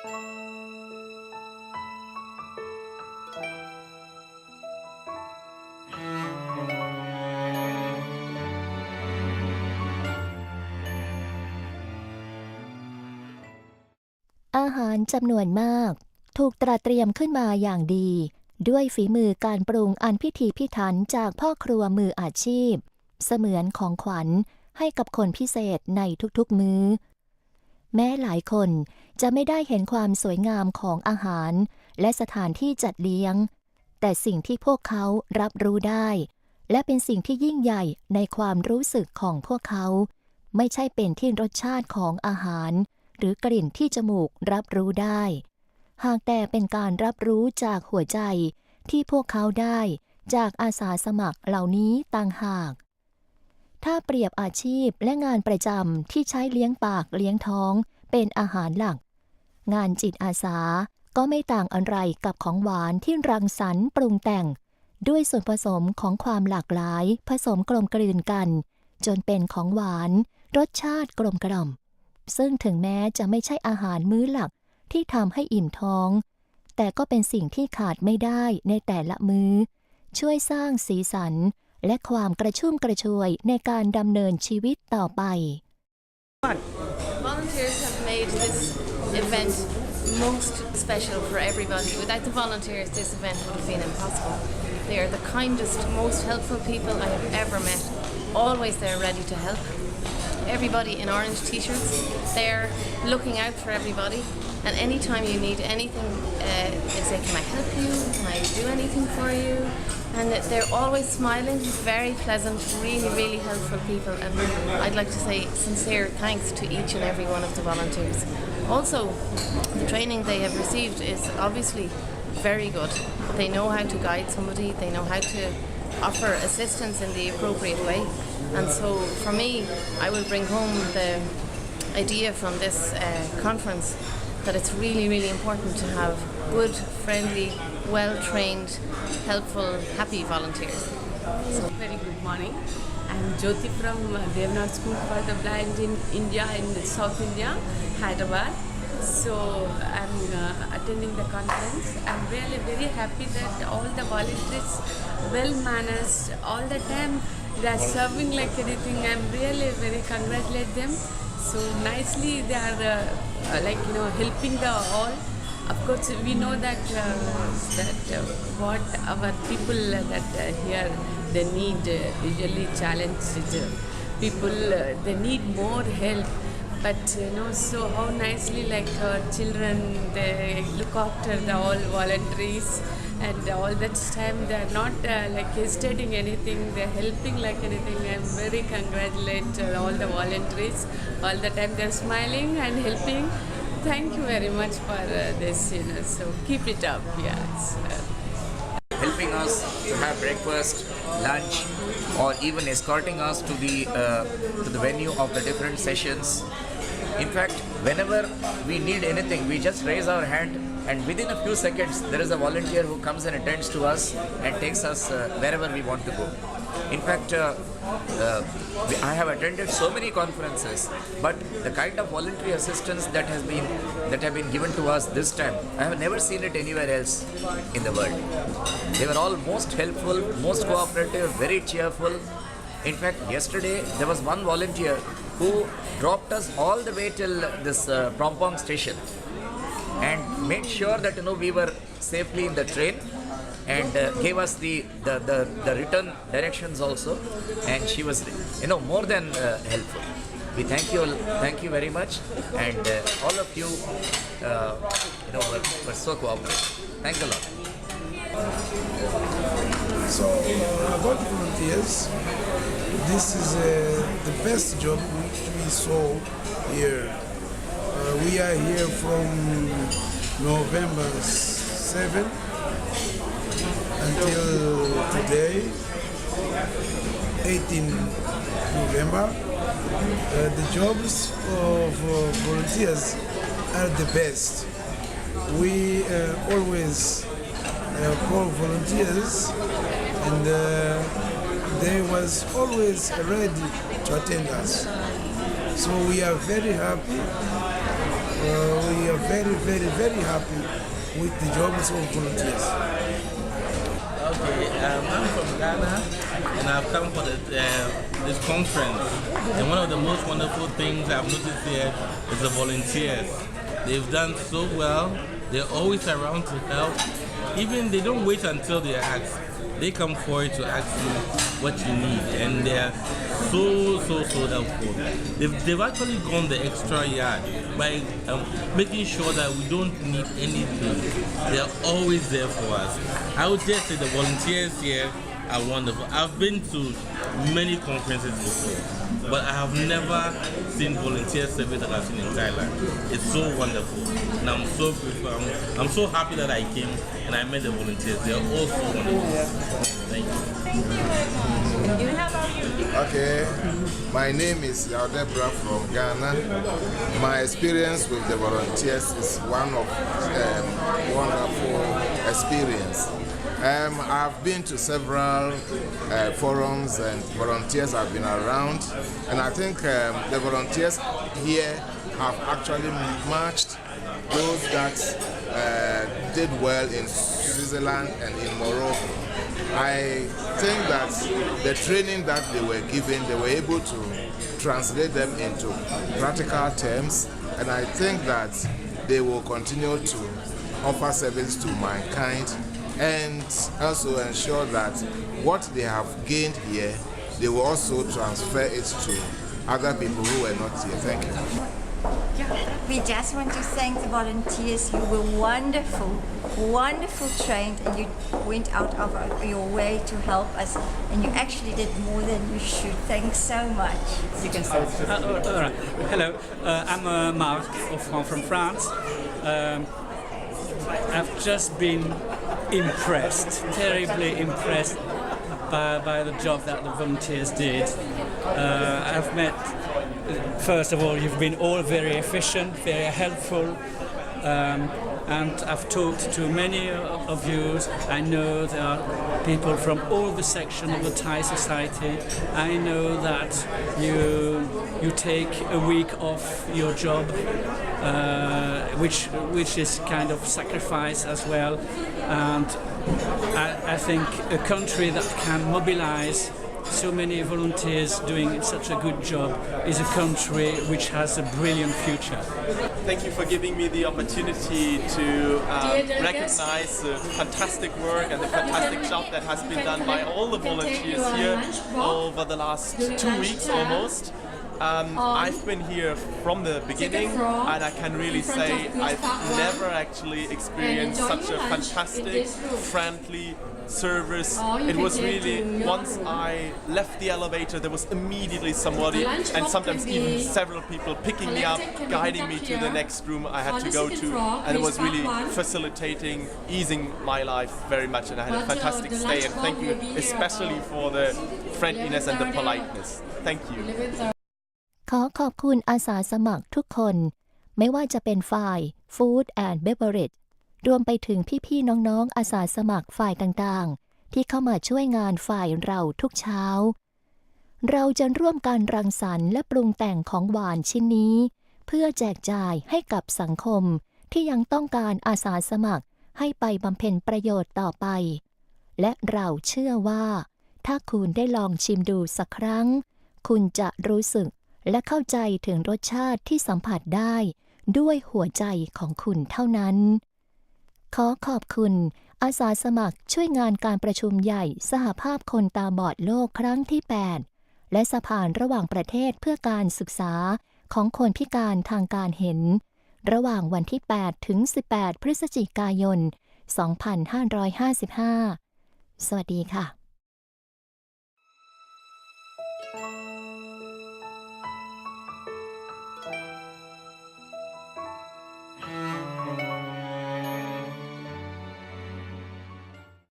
อาหารจำนวนมาก ถูกตระเตรียมขึ้นมาอย่างดี ด้วยฝีมือการปรุงอันพิถีพิถันจากพ่อครัวมืออาชีพ เสมือนของขวัญให้กับคนพิเศษในทุกๆมื้อ แม้หลายคนจะไม่ได้เห็นความสวยงามของอาหาร และสถานที่จัดเลี้ยง แต่สิ่งที่พวกเขารับรู้ได้ และเป็นสิ่งที่ยิ่งใหญ่ในความรู้สึกของพวกเขา ไม่ใช่เป็นที่รสชาติของอาหาร หรือกลิ่นที่จมูกรับรู้ได้ หากแต่เป็นการรับรู้จากหัวใจที่พวกเขาได้จากอาสาสมัครเหล่านี้ต่างหาก ถ้าเปรียบอาชีพและงานประจำที่ใช้เลี้ยงปากเลี้ยงท้องเป็นอาหารหลัก งานจิตอาสาก็ไม่ต่างอะไรกับของหวานที่รังสรรค์ปรุงแต่ง ด้วยส่วนผสมของความหลากหลาย ผสมกลมกลืนกัน จนเป็นของหวานรสชาติกลมกล่อม ซึ่งถึงแม้จะไม่ใช่อาหารมื้อหลักที่ทำให้อิ่มท้อง แต่ก็เป็นสิ่งที่ขาดไม่ได้ในแต่ละมื้อ ช่วยสร้างสีสัน และความกระชุ่มกระชวยในการดำเนินชีวิตต่อไป Volunteers have made this event most special for everybody. Without the volunteers, this event would have been impossible. They are the kindest, most helpful people I have ever met. Always there ready to help. Everybody in orange t-shirts, they're looking out for everybody. And anytime you need anything, uh, they say, "Can I help you? Can I do anything for you?" And they're always smiling, very pleasant, really, really helpful people. And I'd like to say sincere thanks to each and every one of the volunteers. Also, the training they have received is obviously very good. They know how to guide somebody, they know how to offer assistance in the appropriate way. And so for me, I will bring home the idea from this uh, conference that it's really, really important to have good, friendly, well trained, helpful, happy volunteers. Very good morning. I'm Jyoti from Devnath School for the Blind in India in South India, Hyderabad. So I'm uh, attending the conference. I'm really very happy that all the volunteers, well manners, all the time they are serving like anything. I'm really very congratulate them. So nicely they are uh, like you know helping the all. Of course, we know that uh, that uh, what our people uh, that here they need usually challenged people they need more help. But you know, so how nicely like uh, children they look after the all voluntaries and all that time they are not uh, like hesitating anything. They're helping like anything. I'm very congratulate all the volunteers. All the time they're smiling and helping. Thank you very much for uh, this, you know. So keep it up, yes. helping us to have breakfast, lunch, or even escorting us to the uh, to the venue of the different sessions. In fact, whenever we need anything, we just raise our hand, and within a few seconds, there is a volunteer who comes and attends to us and takes us uh, wherever we want to go. In fact, uh, uh, I have attended so many conferences, but the kind of voluntary assistance that has been that have been given to us this time, I have never seen it anywhere else in the world. They were all most helpful, most cooperative, very cheerful. In fact, yesterday there was one volunteer who dropped us all the way till this uh, Prompong station and made sure that you know we were safely in the train and uh, gave us the, the, the, the return directions also. And she was you know more than uh, helpful. We thank you all, thank you very much. And uh, all of you uh, you know were, were so cooperative. Thanks a lot. So about volunteers, this is uh, the best job which we saw here. Uh, we are here from November 7 until today, 18 November. Uh, the jobs of uh, volunteers are the best. We uh, always uh, call volunteers and uh, they was always ready to attend us. So we are very happy. Uh, we are very, very, very happy with the jobs of volunteers. Ghana and I've come for uh, this conference. And one of the most wonderful things I've noticed here is the volunteers. They've done so well. They're always around to help. Even they don't wait until they're asked. They come forward to ask you what you need, and they're so so so helpful. They've, they've actually gone the extra yard by um, making sure that we don't need anything. They're always there for us. I would just say the volunteers here are wonderful. I've been to many conferences before, but I have never seen volunteer service that I've seen in Thailand. It's so wonderful, and I'm so grateful. I'm, I'm so happy that I came and I met the volunteers. They're all so wonderful. Thank you. You have our Okay, my name is Yaldebra from Ghana. My experience with the volunteers is one of um, wonderful experience. Um, I've been to several uh, forums and volunteers have been around, and I think um, the volunteers here have actually matched those that uh, did well in Switzerland and in Morocco. I think that the training that they were given, they were able to translate them into practical terms, and I think that they will continue to offer service to mankind and also ensure that what they have gained here, they will also transfer it to other people who were not here. Thank you. We just want to thank the volunteers. You were wonderful, wonderful trained, and you went out of your way to help us. And you actually did more than you should. Thanks so much. You can start. Uh, all right. Hello, uh, I'm uh, Marc from, from France. Um, I've just been impressed, terribly impressed by, by the job that the volunteers did. Uh, I've met, first of all, you've been all very efficient, very helpful. Um, and I've talked to many of you. I know there are people from all the sections of the Thai society. I know that you you take a week off your job, which which is kind of sacrifice as well. And I, I think a country that can mobilize so many volunteers doing such a good job is a country which has a brilliant future. Thank you for giving me the opportunity to um, recognize the fantastic work and the fantastic job that has been done by all the volunteers here over the last two weeks almost. Um, I've been here from the beginning and I can really say I've never actually experienced such a fantastic, friendly service. It was really, once I left the elevator, there was immediately somebody and sometimes even several people picking me up, guiding me to the next room I had to go to. And it was really facilitating, easing my life very much. And I had a fantastic stay. And thank you especially for the friendliness and the politeness. Thank you. ขอขอบคุณอาสาสมัครทุกคน ไม่ว่าจะเป็นฝ่าย Food and Beverage รวมไปถึงพี่ๆน้องๆ อาสาสมัครฝ่ายต่างๆ ที่เข้ามาช่วยงานฝ่ายเราทุกเช้า เราจะร่วมกันรังสรรค์และปรุงแต่งของหวานชิ้นนี้ เพื่อแจกจ่ายให้กับสังคมที่ยังต้องการอาสาสมัครให้ไปบำเพ็ญประโยชน์ต่อไป และเราเชื่อว่า ถ้าคุณได้ลองชิมดูสักครั้ง คุณจะรู้สึก และเข้าใจถึงรสชาติที่สัมผัสได้ ด้วยหัวใจของคุณเท่านั้น ขอขอบคุณ อาสาสมัครช่วยงานการประชุมใหญ่สหภาพคนตาบอดโลกครั้งที่ 8 และสะพานระหว่างประเทศเพื่อการศึกษาของคนพิการทางการเห็น ระหว่างวันที่ 8 ถึง 18 พฤศจิกายน 2555 สวัสดีค่ะ